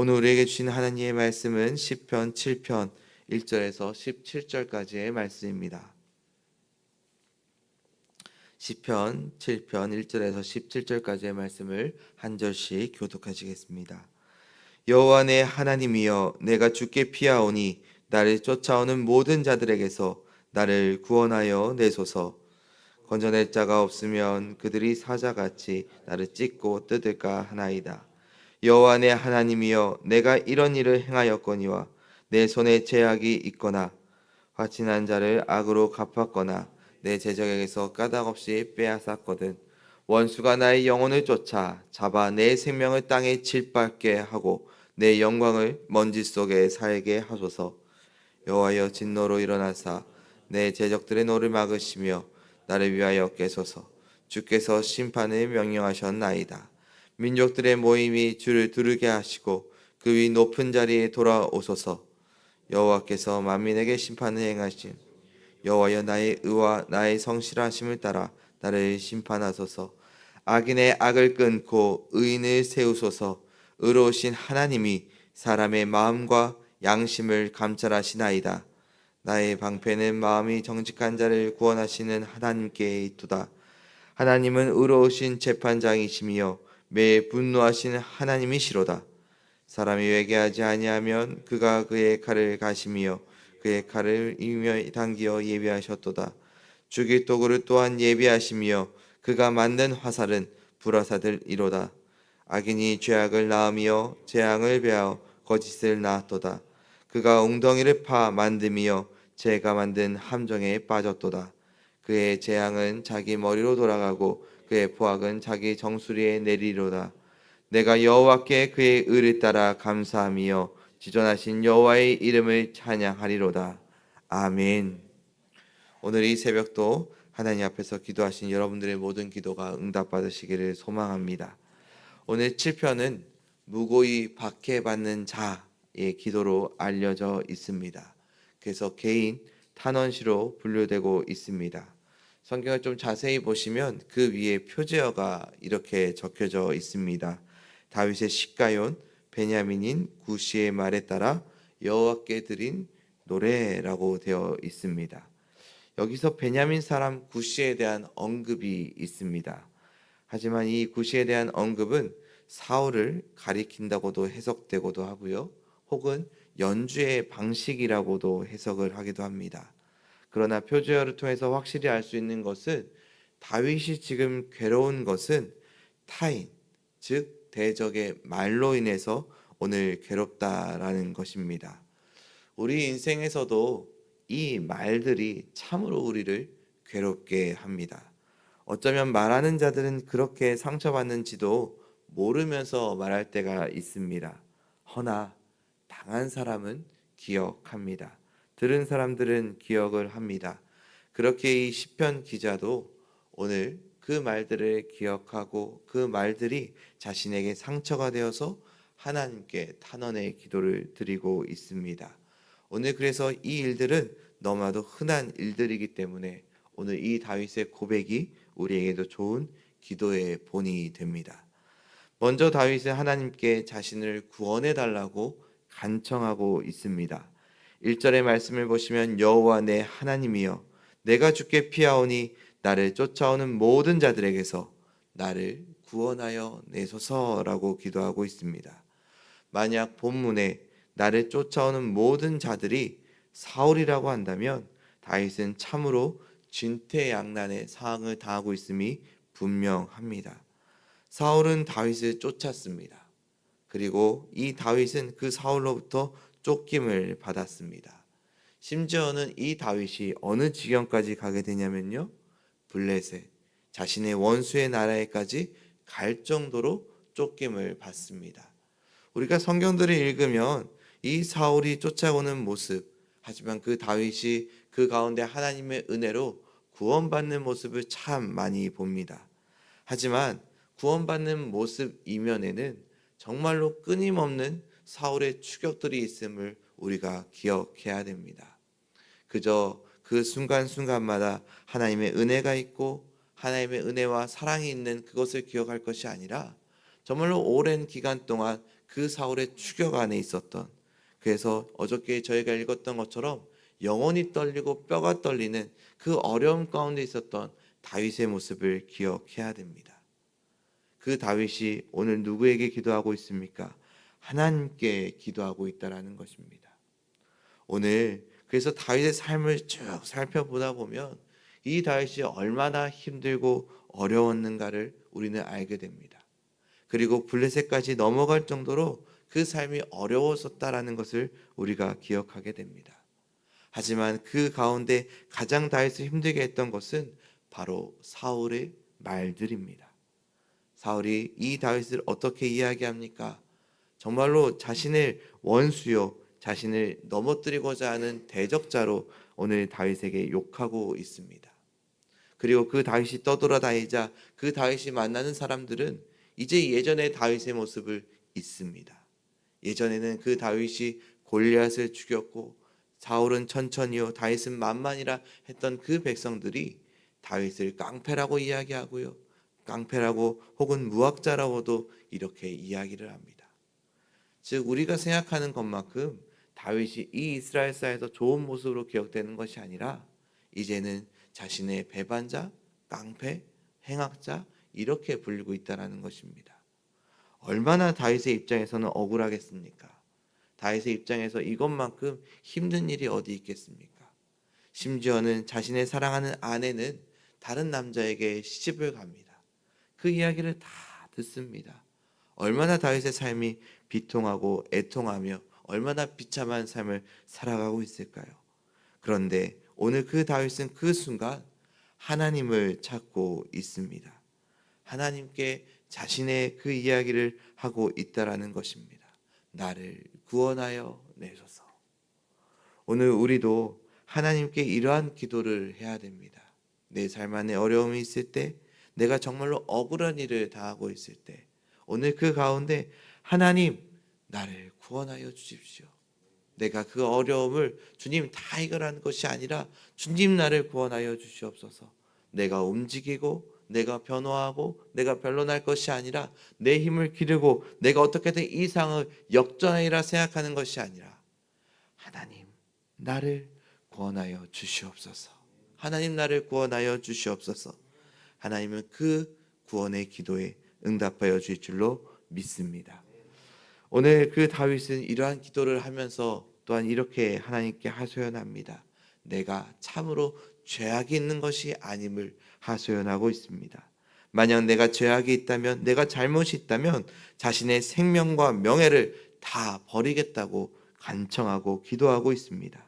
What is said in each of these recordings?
오늘 우리에게 주신 하나님의 말씀은 시편 7편 1절에서 17절까지의 말씀입니다. 시편 7편 1절에서 17절까지의 말씀을 한 절씩 교독하시겠습니다. 여호와 내 하나님이여 내가 주께 피하오니 나를 쫓아오는 모든 자들에게서 나를 구원하여 내소서 건져낼 자가 없으면 그들이 사자같이 나를 찢고 뜯을까 하나이다. 여호와 내 하나님이여 내가 이런 일을 행하였거니와 내 손에 제약이 있거나 화친한 자를 악으로 갚았거나 내 제적에게서 까닭없이 빼앗았거든. 원수가 나의 영혼을 쫓아 잡아 내 생명을 땅에 질밟게 하고 내 영광을 먼지 속에 살게 하소서. 여호와여 진노로 일어나사 내 제적들의 노를 막으시며 나를 위하여 깨소서. 주께서 심판을 명령하셨나이다 민족들의 모임이 주를 두르게 하시고 그 위 높은 자리에 돌아오소서. 여호와께서 만민에게 심판을 행하심 여호와여 나의 의와 나의 성실하심을 따라 나를 심판하소서. 악인의 악을 끊고 의인을 세우소서. 의로우신 하나님이 사람의 마음과 양심을 감찰하시나이다. 나의 방패는 마음이 정직한 자를 구원하시는 하나님께 있도다. 하나님은 의로우신 재판장이시며 매일 분노하시는 하나님이시로다. 사람이 회개하지 아니하면 그가 그의 칼을 가시며 그의 칼을 이며 당기어 예비하셨도다. 죽일 도구를 또한 예비하시며 그가 만든 화살은 불화사들이로다. 악인이 죄악을 낳으며 재앙을 베어 거짓을 낳았도다. 그가 웅덩이를 파 만듦이여 죄가 만든 함정에 빠졌도다. 그의 재앙은 자기 머리로 돌아가고 그의 포악은 자기 정수리에 내리로다. 내가 여호와께 그의 의를 따라 감사하며 지존하신 여호와의 이름을 찬양하리로다. 아멘. 오늘 이 새벽도 하나님 앞에서 기도하신 여러분들의 모든 기도가 응답받으시기를 소망합니다. 오늘 7편은 무고히 박해받는 자의 기도로 알려져 있습니다. 그래서 개인 탄원시로 분류되고 있습니다. 성경을 좀 자세히 보시면 그 위에 표제어가 이렇게 적혀져 있습니다. 다윗의 시가yon 베냐민인 구시의 말에 따라 여호와께 드린 노래라고 되어 있습니다. 여기서 베냐민 사람 구시에 대한 언급이 있습니다. 하지만 이 구시에 대한 언급은 사울을 가리킨다고도 해석되고도 하고요. 혹은 연주의 방식이라고도 해석을 하기도 합니다. 그러나 표제어를 통해서 확실히 알 수 있는 것은 다윗이 지금 괴로운 것은 타인, 즉 대적의 말로 인해서 오늘 괴롭다라는 것입니다. 우리 인생에서도 이 말들이 참으로 우리를 괴롭게 합니다. 어쩌면 말하는 자들은 그렇게 상처받는지도 모르면서 말할 때가 있습니다. 허나 당한 사람은 기억합니다. 들은 사람들은 기억을 합니다. 그렇게 이 시편 기자도 오늘 그 말들을 기억하고 그 말들이 자신에게 상처가 되어서 하나님께 탄원의 기도를 드리고 있습니다. 오늘 그래서 이 일들은 너무나도 흔한 일들이기 때문에 오늘 이 다윗의 고백이 우리에게도 좋은 기도의 본이 됩니다. 먼저 다윗은 하나님께 자신을 구원해 달라고 간청하고 있습니다. 1절의 말씀을 보시면 여호와 내 하나님이여 내가 주께 피하오니 나를 쫓아오는 모든 자들에게서 나를 구원하여 내소서라고 기도하고 있습니다. 만약 본문에 나를 쫓아오는 모든 자들이 사울이라고 한다면 다윗은 참으로 진퇴양난의 상황을 당하고 있음이 분명합니다. 사울은 다윗을 쫓았습니다. 그리고 이 다윗은 그 사울로부터 쫓김을 받았습니다. 심지어는 이 다윗이 어느 지경까지 가게 되냐면요. 블레셋 자신의 원수의 나라에까지 갈 정도로 쫓김을 받습니다. 우리가 성경들을 읽으면 이 사울이 쫓아오는 모습 하지만 그 다윗이 그 가운데 하나님의 은혜로 구원받는 모습을 참 많이 봅니다. 하지만 구원받는 모습 이면에는 정말로 끊임없는 사울의 추격들이 있음을 우리가 기억해야 됩니다. 그저 그 순간순간마다 하나님의 은혜가 있고 하나님의 은혜와 사랑이 있는 그것을 기억할 것이 아니라 정말로 오랜 기간 동안 그 사울의 추격 안에 있었던 그래서 어저께 저희가 읽었던 것처럼 영혼이 떨리고 뼈가 떨리는 그 어려움 가운데 있었던 다윗의 모습을 기억해야 됩니다. 그 다윗이 오늘 누구에게 기도하고 있습니까? 하나님께 기도하고 있다라는 것입니다. 오늘 그래서 다윗의 삶을 쭉 살펴보다 보면 이 다윗이 얼마나 힘들고 어려웠는가를 우리는 알게 됩니다. 그리고 블레셋까지 넘어갈 정도로 그 삶이 어려웠었다라는 것을 우리가 기억하게 됩니다. 하지만 그 가운데 가장 다윗을 힘들게 했던 것은 바로 사울의 말들입니다. 사울이 이 다윗을 어떻게 이야기합니까? 정말로 자신을 원수요, 자신을 넘어뜨리고자 하는 대적자로 오늘 다윗에게 욕하고 있습니다. 그리고 그 다윗이 떠돌아다니자 그 다윗이 만나는 사람들은 이제 예전의 다윗의 모습을 잊습니다. 예전에는 그 다윗이 골리앗을 죽였고 사울은 천천히요 다윗은 만만이라 했던 그 백성들이 다윗을 깡패라고 이야기하고요. 깡패라고 혹은 무학자라고도 이렇게 이야기를 합니다. 즉 우리가 생각하는 것만큼 다윗이 이 이스라엘 사에서 좋은 모습으로 기억되는 것이 아니라 이제는 자신의 배반자, 깡패, 행악자 이렇게 불리고 있다라는 것입니다. 얼마나 다윗의 입장에서는 억울하겠습니까? 다윗의 입장에서 이것만큼 힘든 일이 어디 있겠습니까? 심지어는 자신의 사랑하는 아내는 다른 남자에게 시집을 갑니다. 그 이야기를 다 듣습니다. 얼마나 다윗의 삶이 비통하고 애통하며 얼마나 비참한 삶을 살아가고 있을까요? 그런데 오늘 그 다윗은 그 순간 하나님을 찾고 있습니다. 하나님께 자신의 그 이야기를 하고 있다라는 것입니다. 나를 구원하여 내소서. 오늘 우리도 하나님께 이러한 기도를 해야 됩니다. 내 삶 안에 어려움이 있을 때, 내가 정말로 억울한 일을 당하고 있을 때, 오늘 그 가운데 하나님 나를 구원하여 주십시오. 내가 그 어려움을 주님 다 해결하는 것이 아니라 주님 나를 구원하여 주시옵소서. 내가 움직이고 내가 변화하고 내가 변론할 것이 아니라 내 힘을 기르고 내가 어떻게든 이 상을 역전하리라 생각하는 것이 아니라 하나님 나를 구원하여 주시옵소서. 하나님 나를 구원하여 주시옵소서. 하나님은 그 구원의 기도에 응답하여 주실 줄로 믿습니다. 오늘 그 다윗은 이러한 기도를 하면서 또한 이렇게 하나님께 하소연합니다. 내가 참으로 죄악이 있는 것이 아님을 하소연하고 있습니다. 만약 내가 죄악이 있다면 내가 잘못이 있다면 자신의 생명과 명예를 다 버리겠다고 간청하고 기도하고 있습니다.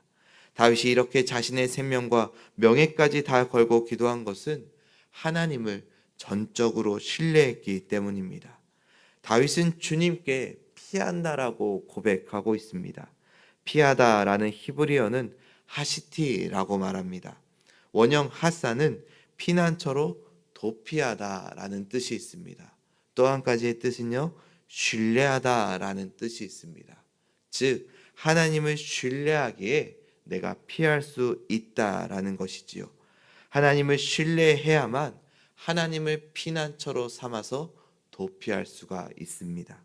다윗이 이렇게 자신의 생명과 명예까지 다 걸고 기도한 것은 하나님을 전적으로 신뢰했기 때문입니다. 다윗은 주님께 피한다라고 고백하고 있습니다. 피하다라는 히브리어는 하시티라고 말합니다. 원형 하사는 피난처로 도피하다라는 뜻이 있습니다. 또 한 가지의 뜻은요, 신뢰하다라는 뜻이 있습니다. 즉, 하나님을 신뢰하기에 내가 피할 수 있다라는 것이지요. 하나님을 신뢰해야만 하나님을 피난처로 삼아서 도피할 수가 있습니다.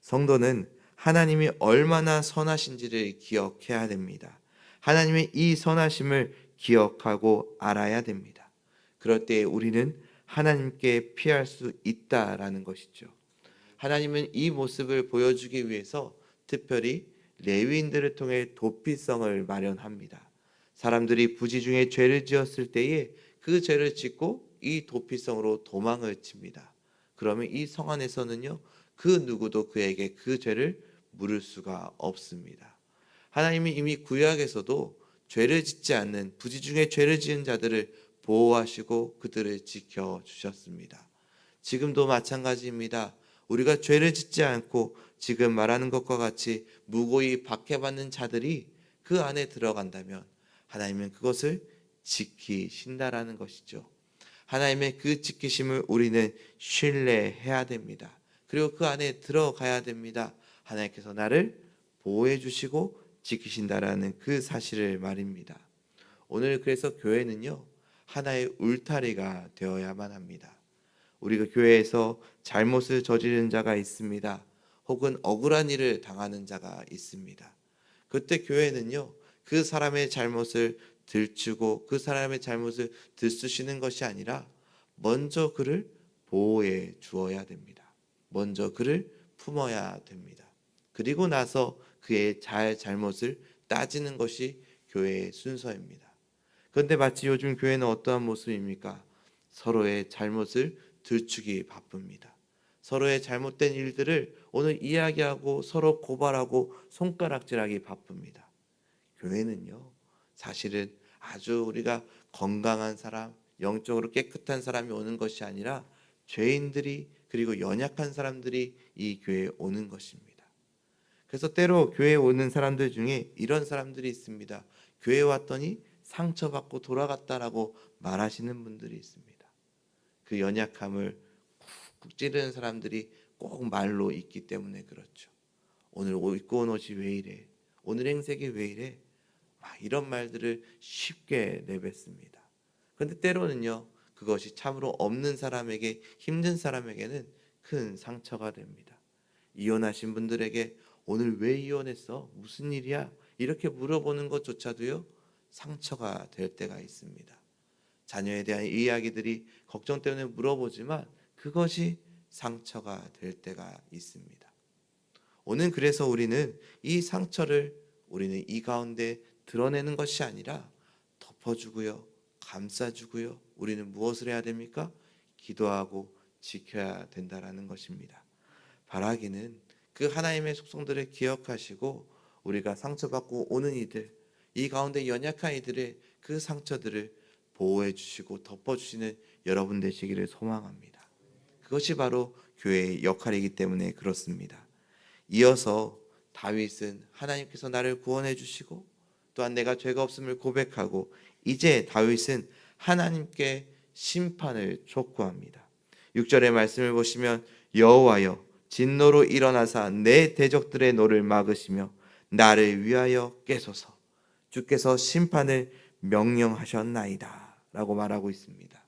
성도는 하나님이 얼마나 선하신지를 기억해야 됩니다. 하나님의 이 선하심을 기억하고 알아야 됩니다. 그럴 때 우리는 하나님께 피할 수 있다라는 것이죠. 하나님은 이 모습을 보여주기 위해서 특별히 레위인들을 통해 도피성을 마련합니다. 사람들이 부지 중에 죄를 지었을 때에 그 죄를 짓고 이 도피성으로 도망을 칩니다. 그러면 이 성 안에서는요, 그 누구도 그에게 그 죄를 물을 수가 없습니다. 하나님이 이미 구약에서도 죄를 짓지 않는 부지 중에 죄를 지은 자들을 보호하시고 그들을 지켜 주셨습니다. 지금도 마찬가지입니다. 우리가 죄를 짓지 않고 지금 말하는 것과 같이 무고히 박해받는 자들이 그 안에 들어간다면 하나님은 그것을 지키신다라는 것이죠. 하나님의 그 지키심을 우리는 신뢰해야 됩니다. 그리고 그 안에 들어가야 됩니다. 하나님께서 나를 보호해 주시고 지키신다라는 그 사실을 말입니다. 오늘 그래서 교회는요, 하나의 울타리가 되어야만 합니다. 우리가 교회에서 잘못을 저지른 자가 있습니다. 혹은 억울한 일을 당하는 자가 있습니다. 그때 교회는요, 그 사람의 잘못을 들추고 그 사람의 잘못을 들쑤시는 것이 아니라 먼저 그를 보호해 주어야 됩니다. 먼저 그를 품어야 됩니다. 그리고 나서 그의 잘 잘못을 따지는 것이 교회의 순서입니다. 그런데 마치 요즘 교회는 어떠한 모습입니까? 서로의 잘못을 들추기 바쁩니다. 서로의 잘못된 일들을 오늘 이야기하고 서로 고발하고 손가락질하기 바쁩니다. 교회는요, 사실은 아주 우리가 건강한 사람, 영적으로 깨끗한 사람이 오는 것이 아니라 죄인들이 그리고 연약한 사람들이 이 교회에 오는 것입니다. 그래서 때로 교회에 오는 사람들 중에 이런 사람들이 있습니다. 교회 왔더니 상처받고 돌아갔다라고 말하시는 분들이 있습니다. 그 연약함을 쿡쿡 찌르는 사람들이 꼭 말로 있기 때문에 그렇죠. 오늘 옷 입고 온 옷이 왜 이래? 오늘 행색이 왜 이래? 막 이런 말들을 쉽게 내뱉습니다. 그런데 때로는요, 그것이 참으로 없는 사람에게 힘든 사람에게는 큰 상처가 됩니다. 이혼하신 분들에게 오늘 왜 이혼했어? 무슨 일이야? 이렇게 물어보는 것조차도요, 상처가 될 때가 있습니다. 자녀에 대한 이야기들이 걱정 때문에 물어보지만 그것이 상처가 될 때가 있습니다. 오늘 그래서 우리는 이 상처를 우리는 이 가운데 드러내는 것이 아니라 덮어주고요, 감싸주고요. 우리는 무엇을 해야 됩니까? 기도하고 지켜야 된다라는 것입니다. 바라기는 그 하나님의 속성들을 기억하시고 우리가 상처받고 오는 이들, 이 가운데 연약한 이들의 그 상처들을 보호해 주시고 덮어 주시는 여러분 되시기를 소망합니다. 그것이 바로 교회의 역할이기 때문에 그렇습니다. 이어서 다윗은 하나님께서 나를 구원해 주시고 또한 내가 죄가 없음을 고백하고 이제 다윗은 하나님께 심판을 촉구합니다. 6절의 말씀을 보시면 여호와여 진노로 일어나사 내 대적들의 노를 막으시며 나를 위하여 깨소서 주께서 심판을 명령하셨나이다 라고 말하고 있습니다.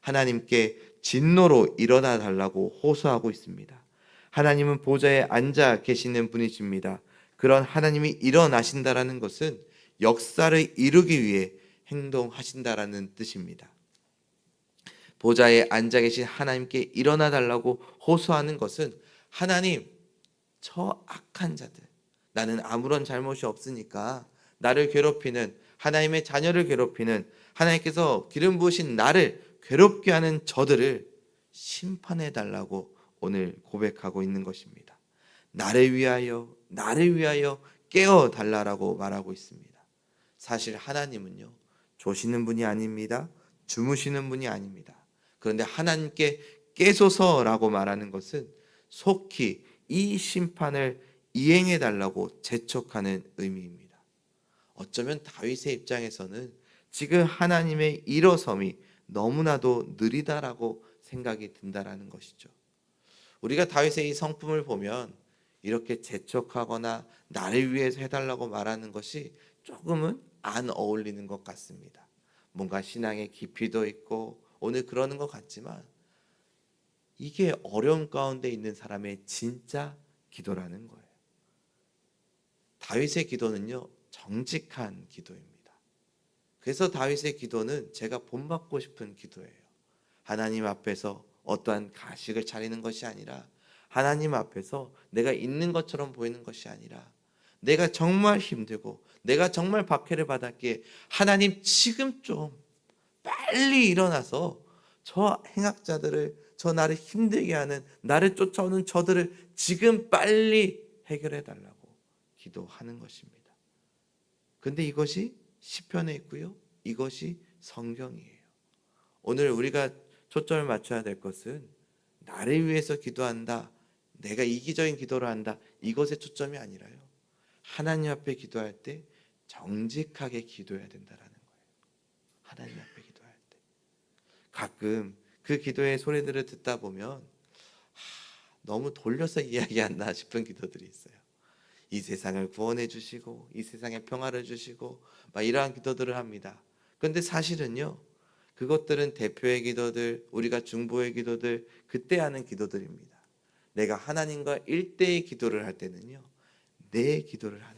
하나님께 진노로 일어나 달라고 호소하고 있습니다. 하나님은 보좌에 앉아 계시는 분이십니다. 그런 하나님이 일어나신다라는 것은 역사를 이루기 위해 행동하신다라는 뜻입니다. 보좌에 앉아 계신 하나님께 일어나 달라고 호소하는 것은 하나님 저 악한 자들 나는 아무런 잘못이 없으니까 나를 괴롭히는 하나님의 자녀를 괴롭히는 하나님께서 기름 부으신 나를 괴롭게 하는 저들을 심판해 달라고 오늘 고백하고 있는 것입니다. 나를 위하여 나를 위하여 깨어 달라라고 말하고 있습니다. 사실 하나님은요. 조시는 분이 아닙니다. 주무시는 분이 아닙니다. 그런데 하나님께 깨소서라고 말하는 것은 속히 이 심판을 이행해 달라고 재촉하는 의미입니다. 어쩌면 다윗의 입장에서는 지금 하나님의 일어섬이 너무나도 느리다라고 생각이 든다라는 것이죠. 우리가 다윗의 이 성품을 보면 이렇게 재촉하거나 나를 위해서 해달라고 말하는 것이 조금은 안 어울리는 것 같습니다. 뭔가 신앙의 깊이도 있고 오늘 그러는 것 같지만 이게 어려움 가운데 있는 사람의 진짜 기도라는 거예요. 다윗의 기도는요, 정직한 기도입니다. 그래서 다윗의 기도는 제가 본받고 싶은 기도예요. 하나님 앞에서 어떠한 가식을 차리는 것이 아니라 하나님 앞에서 내가 있는 것처럼 보이는 것이 아니라 내가 정말 힘들고 내가 정말 박해를 받았기에 하나님 지금 좀 빨리 일어나서 저 행악자들을 저 나를 힘들게 하는 나를 쫓아오는 저들을 지금 빨리 해결해 달라고 기도하는 것입니다. 근데 이것이 시편에 있고요. 이것이 성경이에요. 오늘 우리가 초점을 맞춰야 될 것은 나를 위해서 기도한다. 내가 이기적인 기도를 한다. 이것에 초점이 아니라요. 하나님 앞에 기도할 때 정직하게 기도해야 된다라는 거예요. 하나님 앞에 기도할 때. 가끔 그 기도의 소리들을 듣다 보면 하, 너무 돌려서 이야기한다 싶은 기도들이 있어요. 이 세상을 구원해 주시고 이 세상에 평화를 주시고 막 이러한 기도들을 합니다. 그런데 사실은요. 그것들은 대표의 기도들, 우리가 중보의 기도들, 그때 하는 기도들입니다. 내가 하나님과 일대의 기도를 할 때는요. 내 기도를 하는.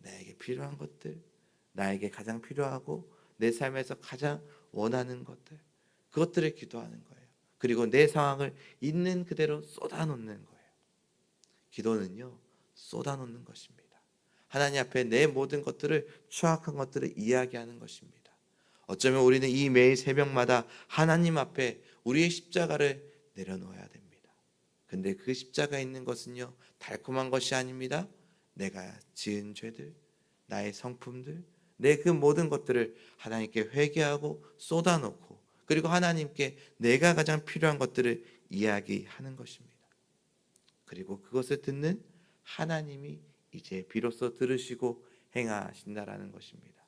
나에게 필요한 것들, 나에게 가장 필요하고 내 삶에서 가장 원하는 것들, 그것들을 기도하는 거예요. 그리고 내 상황을 있는 그대로 쏟아놓는 거예요. 기도는요, 쏟아놓는 것입니다. 하나님 앞에 내 모든 것들을 추악한 것들을 이야기하는 것입니다. 어쩌면 우리는 이 매일 새벽마다 하나님 앞에 우리의 십자가를 내려놓아야 됩니다. 근데 그 십자가 있는 것은요, 달콤한 것이 아닙니다. 내가 지은 죄들, 나의 성품들, 내 그 모든 것들을 하나님께 회개하고 쏟아놓고 그리고 하나님께 내가 가장 필요한 것들을 이야기하는 것입니다. 그리고 그것을 듣는 하나님이 이제 비로소 들으시고 행하신다라는 것입니다.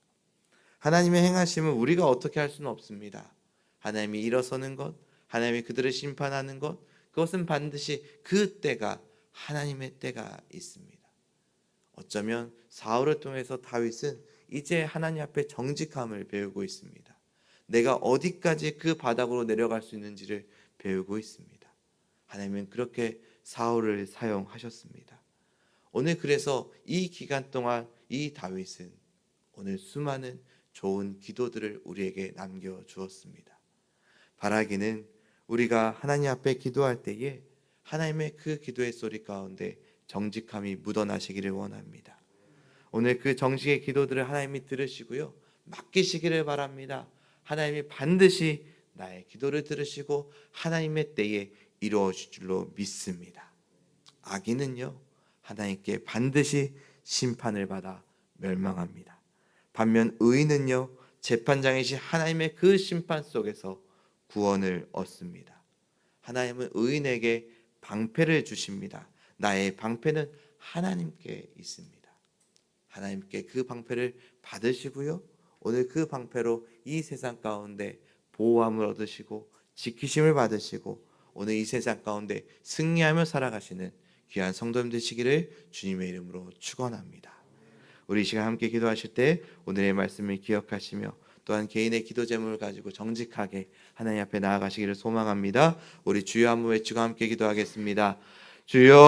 하나님의 행하심은 우리가 어떻게 할 수는 없습니다. 하나님이 일어서는 것, 하나님이 그들을 심판하는 것, 그것은 반드시 그 때가 하나님의 때가 있습니다. 어쩌면 사울을 통해서 다윗은 이제 하나님 앞에 정직함을 배우고 있습니다. 내가 어디까지 그 바닥으로 내려갈 수 있는지를 배우고 있습니다. 하나님은 그렇게 사울을 사용하셨습니다. 오늘 그래서 이 기간 동안 이 다윗은 오늘 수많은 좋은 기도들을 우리에게 남겨 주었습니다. 바라기는 우리가 하나님 앞에 기도할 때에 하나님의 그 기도의 소리 가운데 정직함이 묻어나시기를 원합니다. 오늘 그 정직의 기도들을 하나님이 들으시고요. 맡기시기를 바랍니다. 하나님이 반드시 나의 기도를 들으시고 하나님의 때에 이루어질 줄로 믿습니다. 악인은요. 하나님께 반드시 심판을 받아 멸망합니다. 반면 의인은요. 재판장이신 하나님의 그 심판 속에서 구원을 얻습니다. 하나님은 의인에게 방패를 주십니다. 나의 방패는 하나님께 있습니다. 하나님께 그 방패를 받으시고요. 오늘 그 방패로 이 세상 가운데 보호함을 얻으시고 지키심을 받으시고 오늘 이 세상 가운데 승리하며 살아가시는 귀한 성도님 되시기를 주님의 이름으로 축원합니다. 우리 이 시간 함께 기도하실 때 오늘의 말씀을 기억하시며 또한 개인의 기도 제목을 가지고 정직하게 하나님 앞에 나아가시기를 소망합니다. 우리 주여 한번 외치고 함께 기도하겠습니다. 주여